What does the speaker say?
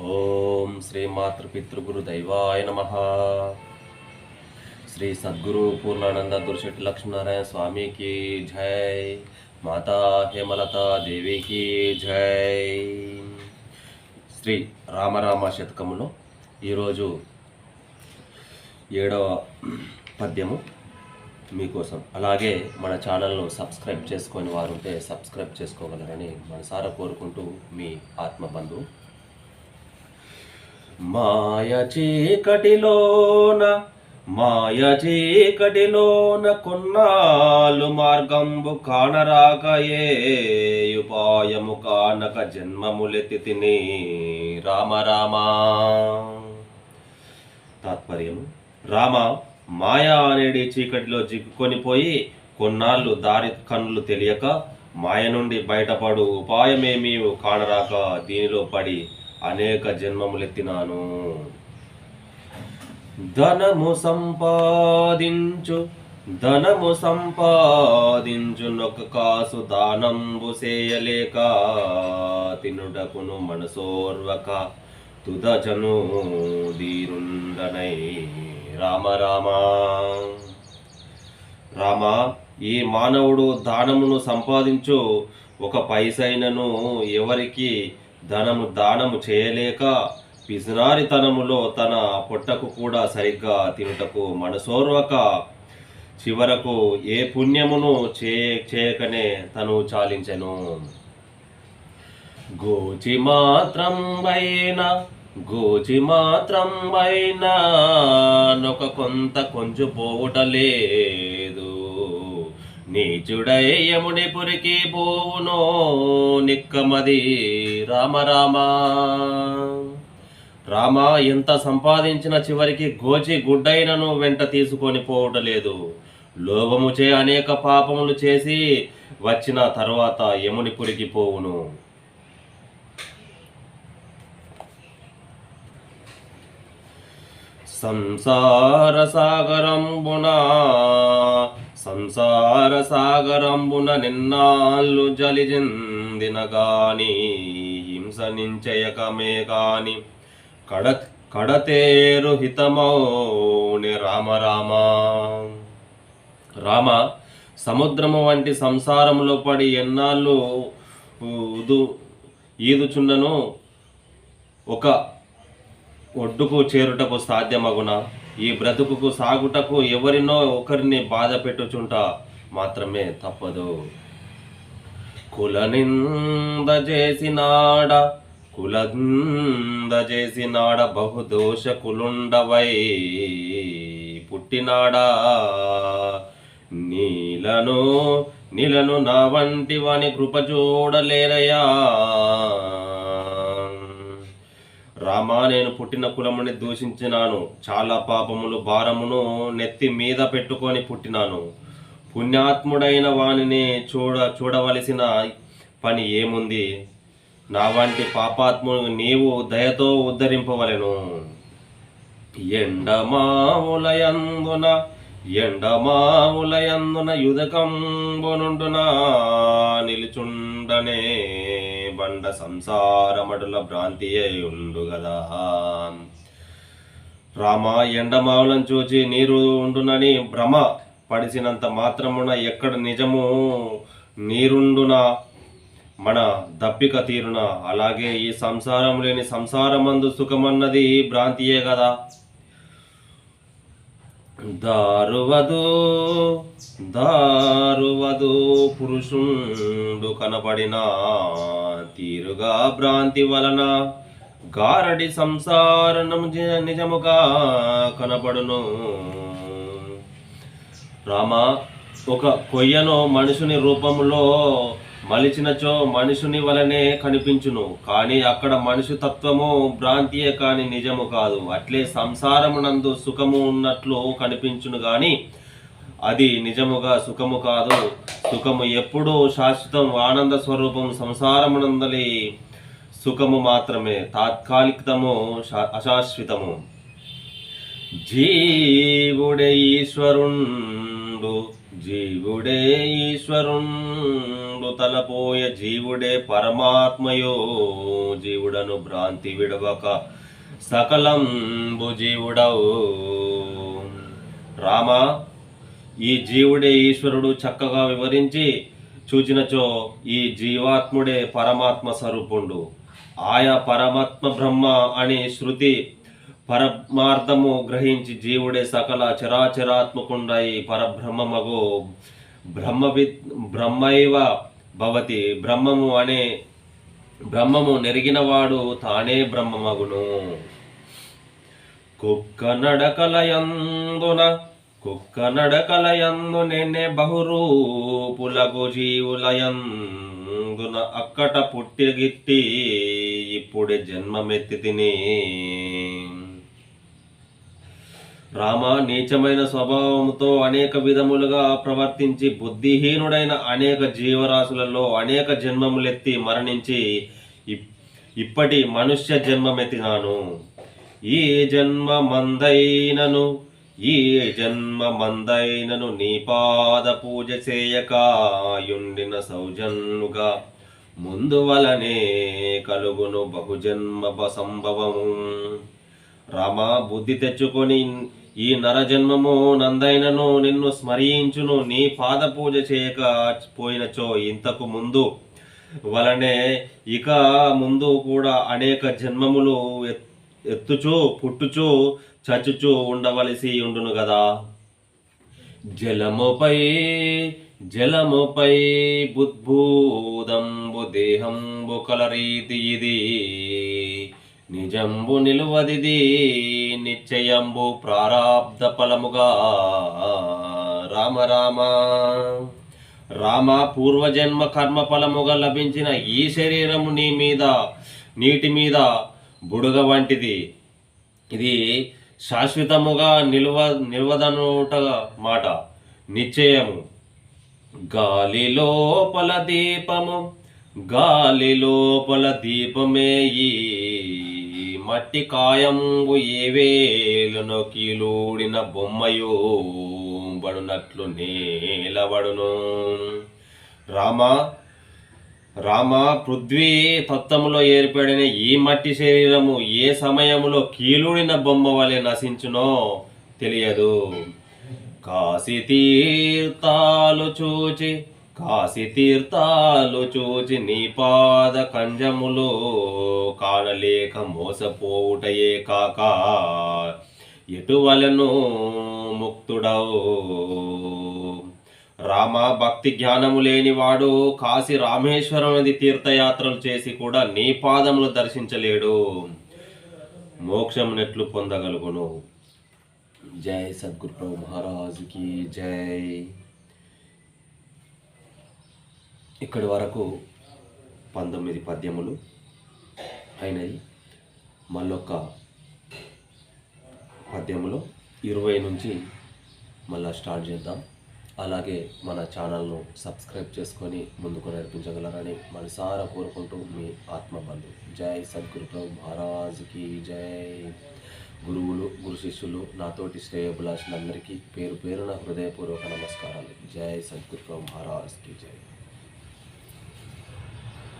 ఓం శ్రీ మాతృపితృగురు దైవాయ నమ. శ్రీ సద్గురు పూర్ణానంద దుర్శెట్టి లక్ష్మీనారాయణ స్వామికి జై. మాతా హేమలత దేవికి జై. శ్రీ రామరామ శతకములో ఈరోజు ఏడవ పద్యము మీకోసం. అలాగే మన ఛానల్ను సబ్స్క్రైబ్ చేసుకొని వారుంటే సబ్స్క్రైబ్ చేసుకోగలరని మనసారా కోరుకుంటూ మీ ఆత్మబంధువు మాయ చీకటిలోన మాయ చీకటిలోన కొన్నాళ్ళు మార్గంబు కానరాక ఏ ఉపాయము కానక జన్మములెత్తి తిని రామ తాత్పర్యం తాత్పర్యము రామ మాయా అనేది చీకటిలో చిక్కుకొని పోయి కొన్నాళ్ళు దారి కన్నులు తెలియక మాయ నుండి బయటపడు ఉపాయమేమీ కానరాక దీనిలో పడి అనేక జన్మములెత్తినాను. ధనము సంపాదించు ధనము సంపాదించునొక కాసు దానంబు చేయలేక తినుటకును మనసోర్వక తుదచను దీరుండనై రామ రామ. రామ ఈ మానవుడు దానమును సంపాదించు ఒక పైసైనను ఎవరికి ధనము దానము చేయలేక పిసినారితనములో తన పొట్టకు కూడా సరిగ్గా తినుటకు మనసోర్వక చివరకు ఏ పుణ్యమును చే చేయకనే తను చాలించెను. గోచి మాత్రం వైన గోచి మాత్రం వైన నొక కొంత కొంచెం పోవుటలే నీచుడై యముని పురికి పోవునో నిక్కమది. రామ రామ. రామ ఎంత సంపాదించిన చివరికి గోచి గుడ్డైనను వెంట తీసుకొని పోవటలేదు. లోభముచే అనేక పాపములు చేసి వచ్చిన తర్వాత యముని పురికి పోవును. సంసార సాగరంబునా సంసార సాగరంబున నిన్నాళ్ళు జలిజిందిన గాని హింస నించయకమే కాని కడ కడతేరు హితమౌని రామ రామ. రామ సముద్రము వంటి సంసారంలో పడి ఎన్నాళ్ళు ఉదు ఈదుచున్నను ఒక ఒడ్డుకు చేరుటకు సాధ్యమగున? ఈ బ్రతుకుకు సాగుటకు ఎవరినో ఒకరిని బాధ పెట్టుచుంట మాత్రమే తప్పదు. కులనింద చేసినాడ కులంద చేసినాడ బహుదోష కులుండవై పుట్టినాడా నీలను నీలను నా వంటి వాని కృప చూడలేరయా రామా నేను పుట్టిన కులముని దూషించినాను. చాలా పాపములు భారమును నెత్తి మీద పెట్టుకొని పుట్టినాను. పుణ్యాత్ముడైన వానిని చూడ చూడవలసిన పని ఏముంది? నా వంటి పాపాత్ముడు నీవు దయతో ఉద్ధరింపవలను. ఎండమావులయందున ఎండమాములయందున యుదకంబునుండున నిలుచుండనే బండ సంసారమడుల భ్రాంతి ఉండు గదా రామ ఎండమావులను చూచి నీరు ఉండునని భ్రమ పడిసినంత మాత్రమున ఎక్కడ నిజము నీరుండున? మన దప్పిక తీరున? అలాగే ఈ సంసారం లేని సంసారమందు సుఖమన్నది భ్రాంతియే కదా దారువదు దారువదు పురుషుండు కనబడిన తీరుగా భ్రాంతి వలన గారడి సంసారణము నిజముగా కనబడును. రామ ఒక కొయ్యను మనుషుని రూపంలో మలిచినచో మనుషుని వలనే కనిపించును కానీ అక్కడ మనుషు తత్వము భ్రాంతియే కాని నిజము కాదు. అట్లే సంసారమునందు సుఖము ఉన్నట్లు కనిపించును గాని అది నిజముగా సుఖము కాదు. సుఖము ఎప్పుడూ శాశ్వతం ఆనంద స్వరూపం సంసారమునందలి సుఖము మాత్రమే. తాత్కాలికతము శా- అశాశ్వతము. జీవుడే ఈశ్వరుండు. జీవుడే ఈశ్వరుండు తలపోయ జీవుడే పరమాత్మయో. జీవుడను భ్రాంతి విడవక సకలంబు జీవుడవు. రామ ఈ జీవుడే ఈశ్వరుడు చక్కగా వివరించి చూచినచో ఈ జీవాత్ముడే పరమాత్మ స్వరూపుండు. ఆయా పరమాత్మ బ్రహ్మ అని శృతి పరమార్థము గ్రహించి జీవుడే సకల చరాచరాత్మకుండై పరబ్రహ్మమగు బ్రహ్మవి బ్రహ్మైవ భవతి. బ్రహ్మము అనే బ్రహ్మము నెరిగినవాడు తానే బ్రహ్మమగును. కుక్క నడకలయందున కుక్క నడకలయందు నేనే బహురూపులకు జీవులయందున అక్కట పుట్టిగిట్టి ఇప్పుడే జన్మమెత్తి తిని రామ నీచమైన స్వభావంతో అనేక విధములుగా ప్రవర్తించి బుద్ధిహీనుడైన అనేక జీవరాశులలో అనేక జన్మములెత్తి మరణించి ఇప్పటి మనుష్య జన్మమెత్తినాను. ఈ జన్మ మందైనను ఈ జన్మ మందైనను నీ పాద పూజ చేయకాయుండిన సౌజన్నుగా ముందు వలనే కలుగును బహుజన్మ సంభవము. రామ బుద్ధి తెచ్చుకొని ఈ నరజన్మము నందైనను నిన్ను స్మరించును నీ పాద పూజ చేయక పోయినచో ఇంతకు ముందు. వలనే ఇక ముందు కూడా అనేక జన్మములు ఎత్తుచూ పుట్టుచూ చచ్చుచూ ఉండవలసి ఉండును కదా జలముపై జలముపై బుద్భూదంబు దేహంబు కలరీతి ఇది. నిజంబు నిలువదిది నిశ్చయంబు ప్రారాబ్ధ ఫలముగా. రామ రామ. రామ పూర్వజన్మ కర్మ ఫలముగా లభించిన ఈ శరీరము నీ మీద నీటి మీద బుడగ వంటిది. ఇది శాశ్వతముగా నిల్వ నిల్వదనుట మాట. నిశ్చయము. గాలి లోపల దీపము గాలి లోపల దీపమే ఈ మట్టి కాయంబు ఏ వేలును కీలూడిన బొమ్మయో బడునట్లు నేలబడును. రామా రామ పృథ్వీ తత్వములో ఏర్పడిన ఈ మట్టి శరీరము ఏ సమయములో కీలుడిన బొమ్మ వలె నశించునో తెలియదు. కాశీ తీర్థాలు చూచి కాశీ తీర్థాలు చూచి నీ పాద కంజములు కానలేక మోసపోవుటయే కాక ఎటువలను ముక్తుడవు? రామ భక్తి జ్ఞానము లేనివాడు కాశీ రామేశ్వరం నది తీర్థయాత్రలు చేసి కూడా నీ పాదములు దర్శించలేడు. మోక్షం నెట్లు పొందగలుగును. జై సద్గురు మహారాజుకి జై. ఇక్కడి వరకు పంతొమ్మిది పద్యములు అయినది. మళ్ళొక్క పద్యములో ఇరవై నుంచి మళ్ళా స్టార్ట్ చేద్దాం. అలాగే మన ఛానల్ను సబ్స్క్రైబ్ చేసుకొని ముందుకు నడిపించగలరని మనసారా కోరుకుంటూ మీ ఆత్మబంధు జై సద్గురు ప్రభు మహారాజుకి జై. గురువులు గురు శిష్యులు నాతోటి శ్రేయభిలాషులందరికీ పేరు పేరున హృదయపూర్వక నమస్కారాలు. జై సద్గురు ప్రభు మహారాజ్కి జై.